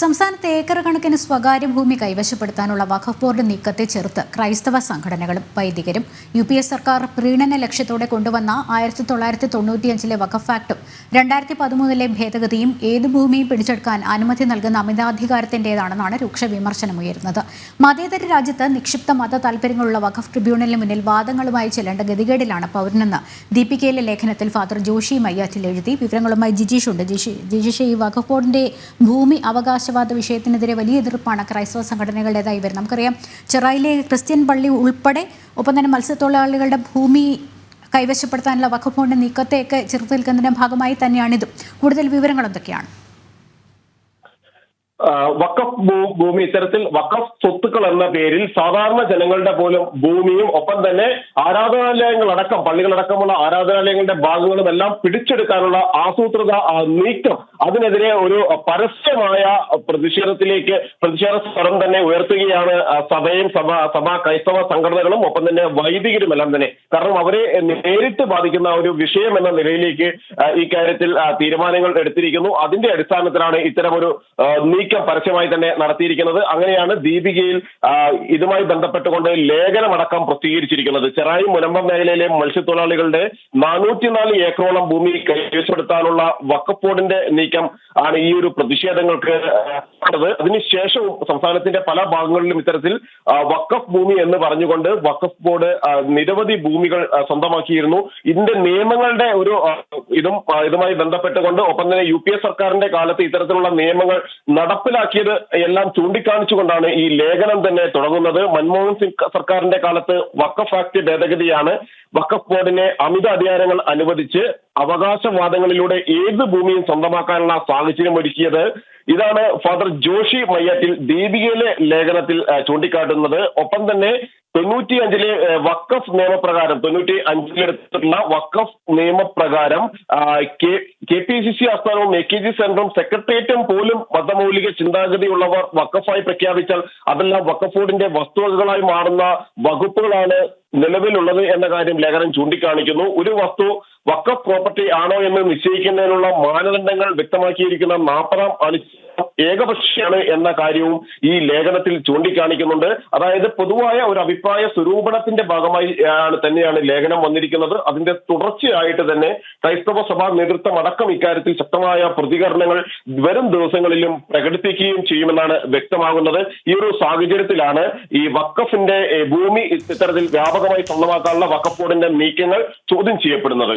സംസ്ഥാനത്ത് ഏക്കർ കണക്കിന് സ്വകാര്യ ഭൂമി കൈവശപ്പെടുത്താനുള്ള വഖഫ് ബോർഡ് നീക്കത്തെ ചെറുത്ത് ക്രൈസ്തവ സംഘടനകളും വൈദികരും യു പി എ സർക്കാർ പ്രീണന ലക്ഷ്യത്തോടെ കൊണ്ടുവന്ന ആയിരത്തി തൊള്ളായിരത്തി തൊണ്ണൂറ്റിയഞ്ചിലെ വഖഫ് ആക്ടും രണ്ടായിരത്തി പതിമൂന്നിലെ ഭേദഗതിയും ഏത് ഭൂമിയും പിടിച്ചെടുക്കാൻ അനുമതി നൽകുന്ന അമിതാധികാരത്തിന്റേതാണെന്നാണ് രൂക്ഷ വിമർശനമുയരുന്നത് മതേതര രാജ്യത്ത് നിക്ഷിപ്ത മത താൽപര്യങ്ങളുള്ള വഖഫ് ട്രിബ്യൂണലിന് മുന്നിൽ വാദങ്ങളുമായി ചെല്ലേണ്ട ഗതികേടിലാണ് പൗരനെന്ന് ദീപികയിലെ ലേഖനത്തിൽ ഫാദർ ജോഷി മയ്യാറ്റിൽ എഴുതി. വിവരങ്ങളുമായി ജിജീഷ് ഉണ്ട്. ജിജീഷ് ഈ വഖഫ് ബോർഡിന്റെ ഭൂമി അവകാശവാദ വിഷയത്തിനെതിരെ വലിയ എതിർപ്പാണ് ക്രൈസ്തവ സംഘടനകളുടേതായി വരുന്നത്. നമുക്കറിയാം ചെറായിലെ ക്രിസ്ത്യൻ പള്ളി ഉൾപ്പെടെ ഒപ്പം തന്നെ മത്സ്യത്തൊഴിലാളികളുടെ ഭൂമി കൈവശപ്പെടുത്താനുള്ള വഖഫ് നീക്കത്തെയൊക്കെ ചെറുത്ത് നിൽക്കുന്നതിന്റെ ഭാഗമായി തന്നെയാണിത്. കൂടുതൽ വിവരങ്ങൾ എന്തൊക്കെയാണ്? വഖഫ് ഭൂമി ഇത്തരത്തിൽ വഖഫ് സ്വത്തുക്കൾ എന്ന പേരിൽ സാധാരണ ജനങ്ങളുടെ പോലും ഭൂമിയും ഒപ്പം തന്നെ ആരാധനാലയങ്ങളടക്കം പള്ളികളടക്കമുള്ള ആരാധനാലയങ്ങളുടെ ഭാഗങ്ങളും എല്ലാം പിടിച്ചെടുക്കാനുള്ള ആസൂത്രിത നീക്കം അതിനെതിരെ ഒരു പരസ്യമായ പ്രതിഷേധത്തിലേക്ക് പ്രതിഷേധ സ്വരം തന്നെ ഉയർത്തുകയാണ് സഭയും സഭ സഭാ ക്രൈസ്തവ സംഘടനകളും ഒപ്പം തന്നെ വൈദികരും എല്ലാം തന്നെ. കാരണം അവരെ നേരിട്ട് ബാധിക്കുന്ന ഒരു വിഷയം എന്ന നിലയിലേക്ക് ഈ കാര്യത്തിൽ തീരുമാനങ്ങൾ എടുത്തിരിക്കുന്നു. അതിന്റെ അടിസ്ഥാനത്തിലാണ് ഇത്തരം ഒരു നീക്കം പരസ്യമായി തന്നെ നടത്തിയിരിക്കുന്നത്. അങ്ങനെയാണ് ദീപികയിൽ ഇതുമായി ബന്ധപ്പെട്ടുകൊണ്ട് ലേഖനമടക്കം പ്രസിദ്ധീകരിച്ചിരിക്കുന്നത്. ചെറായി മുനമ്പം മേഖലയിലെ മത്സ്യത്തൊഴിലാളികളുടെ നാനൂറ്റിനാല് ഏക്കറോളം ഭൂമി കൈവശപ്പെടുത്താനുള്ള വക്കഫ് ബോർഡിന്റെ നീക്കം ആണ് ഈ ഒരു പ്രതിഷേധങ്ങൾക്ക് അതിനുശേഷവും സംസ്ഥാനത്തിന്റെ പല ഭാഗങ്ങളിലും ഇത്തരത്തിൽ വക്കഫ് ഭൂമി എന്ന് പറഞ്ഞുകൊണ്ട് വക്കഫ് ബോർഡ് നിരവധി ഭൂമികൾ സ്വന്തമാക്കിയിരുന്നു. ഇതിന്റെ നിയമങ്ങളുടെ ഒരു ഇതും ഇതുമായി ബന്ധപ്പെട്ടുകൊണ്ട് ഒപ്പം തന്നെ യു സർക്കാരിന്റെ കാലത്ത് ഇത്തരത്തിലുള്ള നിയമങ്ങൾ നടപ്പിലാക്കിയത് എല്ലാം ചൂണ്ടിക്കാണിച്ചുകൊണ്ടാണ് ഈ ലേഖനം തന്നെ തുടങ്ങുന്നത്. മൻമോഹൻ സിംഗ് സർക്കാരിന്റെ കാലത്ത് വക്കഫ് ആക്ട് ഭേദഗതിയാണ്. വക്കഫ് ബോർഡിനെ അമിത അധികാരങ്ങൾ അനുവദിച്ച് അവകാശവാദങ്ങളിലൂടെ ഏത് ഭൂമിയും സ്വന്തമാക്കാനുള്ള സാഹചര്യം ഒരുക്കിയത് ഇതാണ് ഫാദർ ജോഷി മയ്യാറ്റിൽ ദീപികയിലെ ലേഖനത്തിൽ ചൂണ്ടിക്കാട്ടുന്നത്. ഒപ്പം തന്നെ തൊണ്ണൂറ്റി അഞ്ചിലെ വക്കഫ് നിയമപ്രകാരം തൊണ്ണൂറ്റി അഞ്ചിലെടുത്തിട്ടുള്ള വക്കഫ് നിയമപ്രകാരം കെ പി സി സി ആസ്ഥാനവും എ കെ ജി സെന്ററും സെക്രട്ടേറിയറ്റും പോലും മതമൗലിക ചിന്താഗതിയുള്ളവർ വക്കഫായി പ്രഖ്യാപിച്ചാൽ അതെല്ലാം വക്കഫ് ബോർഡിന്റെ വസ്തുവകകളായി മാറുന്ന വകുപ്പുകളാണ് നിലവിലുള്ളത് എന്ന കാര്യം ലേഖനം ചൂണ്ടിക്കാണിക്കുന്നു. ഒരു വസ്തു വക്കഫ് പ്രോപ്പർട്ടി ആണോ എന്ന് നിശ്ചയിക്കുന്നതിനുള്ള മാനദണ്ഡങ്ങൾ വ്യക്തമാക്കിയിരിക്കുന്ന നാൽപ്പതാം അനുച്ഛേദം ഏകപക്ഷീയാണ് എന്ന കാര്യവും ഈ ലേഖനത്തിൽ ചൂണ്ടിക്കാണിക്കുന്നുണ്ട്. അതായത് പൊതുവായ ഒരു അഭിപ്രായ സ്വരൂപണത്തിന്റെ ഭാഗമായി ആണ് തന്നെയാണ് ലേഖനം വന്നിരിക്കുന്നത്. അതിന്റെ തുടർച്ചയായിട്ട് തന്നെ ക്രൈസ്തവ സഭാ നേതൃത്വം അടക്കം ഇക്കാര്യത്തിൽ ശക്തമായ പ്രതികരണങ്ങൾ വരും ദിവസങ്ങളിലും പ്രകടിപ്പിക്കുകയും ചെയ്യുമെന്നാണ് വ്യക്തമാകുന്നത്. ഈ ഒരു സാഹചര്യത്തിലാണ് ഈ വക്കഫിന്റെ ഭൂമി ഇത്തരത്തിൽ വ്യാപകമായി സ്വന്തമാക്കാനുള്ള വക്കഫ് ബോർഡിന്റെ നീക്കങ്ങൾ ചോദ്യം ചെയ്യപ്പെടുന്നത്.